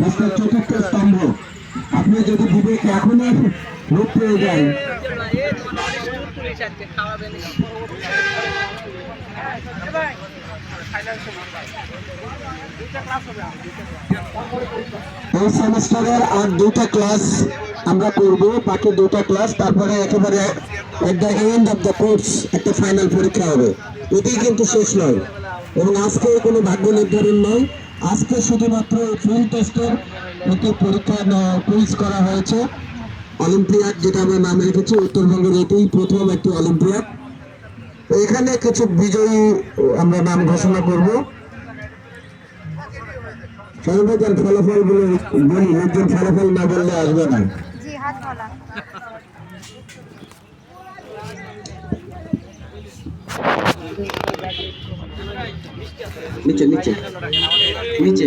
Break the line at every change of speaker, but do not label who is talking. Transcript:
রাস্তার চতুর্থ স্তম্ভ। আপনি যদি বিবেক এখনই রূপ পেয়ে যান। এই সেমিস্টারের আর দুটা ক্লাস আমরা করব, বাকি দুটা ক্লাস, তারপরে একেবারে at the end of the course একটা ফাইনাল পরীক্ষা হবে। এটাই কিন্তু শেষ নয়। এবং আজকে কোনো ভাগ্য নির্ধারণ নয়। আজকে শুধুমাত্র ফিল্ড টেস্টের একটি পরীক্ষা কুইজ করা হয়েছে। অলিম্পিয়াড, যেটা আমরা নাম রেখেছি, উত্তরবঙ্গের এটাই প্রথম একটি অলিম্পিয়াড। এখানে কিছু বিজয়ী, আমরা নাম ঘোষণা করব। সর্বদার ফলাফলগুলো বলি, একজন ফলাফল না বললে আসবে না।
হাত বলা
নিচে নিচে। নিচে।